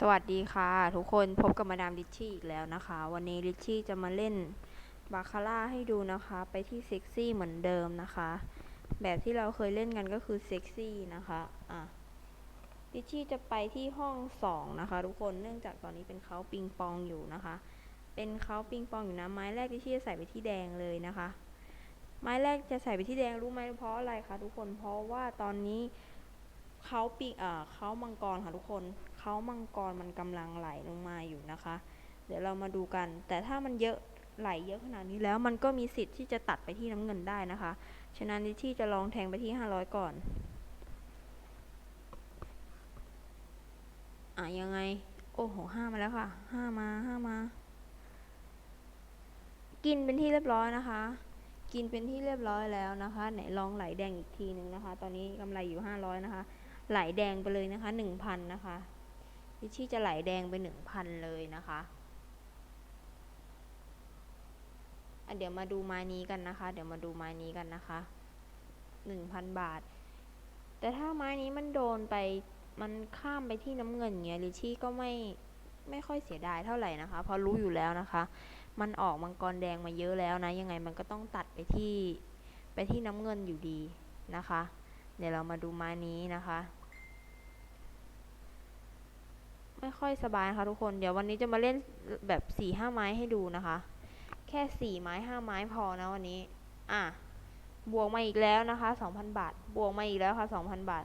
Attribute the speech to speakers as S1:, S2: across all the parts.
S1: สวัสดีค่ะทุกคนพบกับมาดามลิชชี่อีกแล้วนะคะ วันนี้ลิชชี่จะมาเล่นบาคาร่าให้ดูนะคะ ไปที่เซ็กซี่เหมือนเดิมนะคะ แบบที่เราเคยเล่นกันก็คือเซ็กซี่นะคะอะลิชชี่จะไปที่ห้องสองนะคะ ทุกคนเนื่องจากตอนนี้เป็นเขาปิงปองอยู่นะคะ เป็นเขาปิงปองอยู่นะไม้แรกลิชชี่จะใส่ไปที่แดงเลยนะคะ ไม้แรกจะใส่ไปที่แดงรู้ไหมเพราะอะไรคะทุกคนเพราะว่าตอนนี้เขาปีเอ่อเขามังกรค่ะทุกคน เขามังกรมันกำลังไหลลงมาอยู่นะคะ เดี๋ยวเรามาดูกัน แต่ถ้ามันเยอะไหลเยอะขนาดนี้แล้วมันก็มีสิทธิ์ที่จะตัดไปที่น้ำเงินได้นะคะ ฉะนั้นลิชชี่จะลองแทงไปที่ 500 ก่อนอะยังไง โอ้โหห้ามาแล้วค่ะห้ามาห้ามา กินเป็นที่เรียบร้อยนะคะ กินเป็นที่เรียบร้อยแล้วนะคะ ไหนลองไหลแดงอีกทีหนึ่งนะคะ ตอนนี้กำไรอยู่ 500 นะคะ ไหลแดงไปเลยนะคะหนึ่งพันนะคะ ลิชชี่จะไหลแดงไปหนึ่งพันเลยนะคะอะเดี๋ยวมาดูไม้นี้กันนะคะ เดี๋ยวมาดูไม้นี้กันนะคะหนึ่งพันบาท แต่ถ้าไม้นี้มันโดนไปมันข้ามไปที่น้ำเงินเงี้ยลิชชี่ก็ไม่ไม่ค่อยเสียดายเท่าไหร่นะคะ เพราะรู้อยู่แล้วนะคะ มันออกมังกรแดงมาเยอะแล้วนะ ยังไงมันก็ต้องตัดไปที่ไปที่น้ำเงินอยู่ดีนะคะ เดี๋ยวเรามาดูไม้นี้นะคะ ไม่ค่อยสบายนะคะทุกคน เดี๋ยววันนี้จะมาเล่นแบบสี่ห้าไม้ให้ดูนะคะ แค่สี่ไม้ห้าไม้พอนะวันนี้ อะ บวกมาอีกแล้วนะคะสองพันบาท บวกมาอีกแล้วค่ะสองพันบาท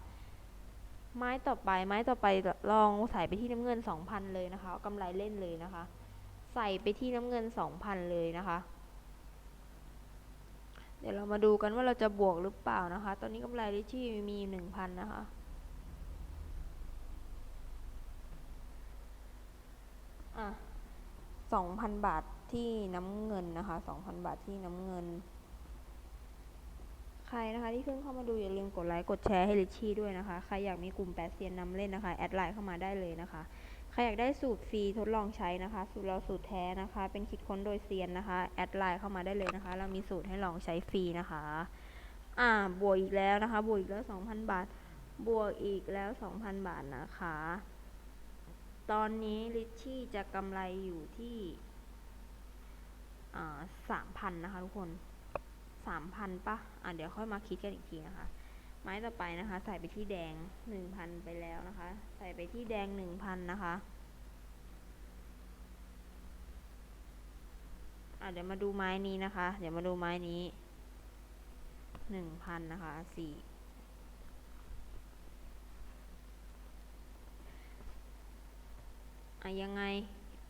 S1: ไม้ต่อไป ไม้ต่อไปลองใส่ไปที่น้ำเงินสองพันเลยนะคะเอากำไรเล่นเลยนะคะ ใส่ไปที่น้ำเงินสองพันเลยนะคะเดี๋ยวเรามาดูกันว่าเราจะบวกหรือเปล่านะคะ ตอนนี้กำไรลิชี่มีหนึ่งพันนะคะ สองพันบาทที่น้ำเงินนะคะสองพันบาทที่น้ำเงิน ใครนะคะที่เพิ่งเข้ามาดูอย่าลืมกดไลค์กดแชร์ให้ลิชชี่ด้วยนะคะ ใครอยากมีกลุ่มแปดเซียนนำเล่นนะคะ แอดไลน์เข้ามาได้เลยนะคะ ใครอยากได้สูตรฟรีทดลองใช้นะคะ สูตรเราสูตรแท้นะคะ เป็นคิดค้นโดยเซียนนะคะ แอดไลน์เข้ามาได้เลยนะคะ เรามีสูตรให้ลองใช้ฟรีนะคะ อ่า บวกอีกแล้วนะคะ บวกอีกแล้วสองพันบาท บวกอีกแล้วสองพันบาทนะคะ ตอนนี้ลิชชี่จะกำไรอยู่ที่สามพันนะคะทุกคนสามพันปะอะเดี๋ยวค่อยมาคิดกันอีกทีนะคะ ไม้ต่อไปนะคะ ใส่ไปที่แดงหนึ่งพันไปแล้วนะคะ ใส่ไปที่แดงหนึ่งพันนะคะ อะเดี๋ยวมาดูไม้นี้นะคะ เดี๋ยวมาดูไม้นี้หนึ่งพันนะคะสี่ อะยังไง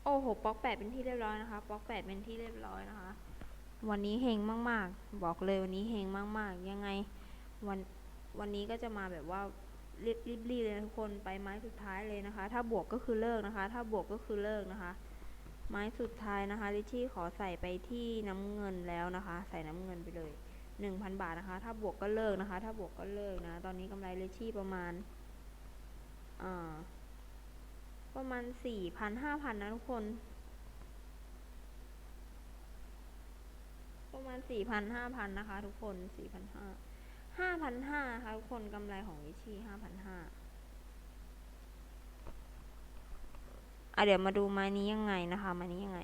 S1: โอ้โหป๊อกแปดเป็นที่เรียบร้อยนะคะป๊อกแปดเป็นที่เรียบร้อยนะคะ วันนี้เฮงมาก ๆ บอกเลยวันนี้เฮงมาก ๆ ยังไงวันวันนี้ก็จะมาแบบว่ารีบรีบรีบเลยทุกคนไปไม้สุดท้ายเลยนะคะ ถ้าบวกก็คือเลิกนะคะ ถ้าบวกก็คือเลิกนะคะ ไม้สุดท้ายนะคะลิชี่ขอใส่ไปที่น้ำเงินแล้วนะคะ ใส่น้ำเงินไปเลยหนึ่งพันบาทนะคะ ถ้าบวกก็เลิกนะคะ ถ้าบวกก็เลิกนะ ตอนนี้กำไรลิชี่ประมาณอ่า ประมาณสี่พันห้าพันนะทุกคน ประมาณสี่พันห้าพันนะคะ ทุกคนสี่พันห้าห้าพันห้าค่ะทุกคนกำไรของลิชี่ห้าพันห้าอะเดี๋ยวมาดูไม้นี้ยังไงนะคะไม้นี้ยังไง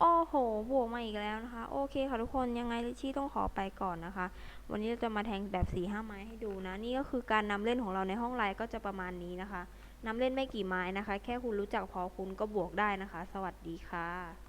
S1: โอ้โห บวกมาอีกแล้วนะคะ โอเคค่ะทุกคน ยังไงลิชชี่ต้องขอไปก่อนนะคะ วันนี้เราจะมาแทงแบบสี่ห้าไม้ให้ดูนะ นี่ก็คือการนำเล่นของเราในห้องไลน์ก็จะประมาณนี้นะคะ นำเล่นไม่กี่ไม้นะคะ แค่คุณรู้จักพอคุณก็บวกได้นะคะ สวัสดีค่ะ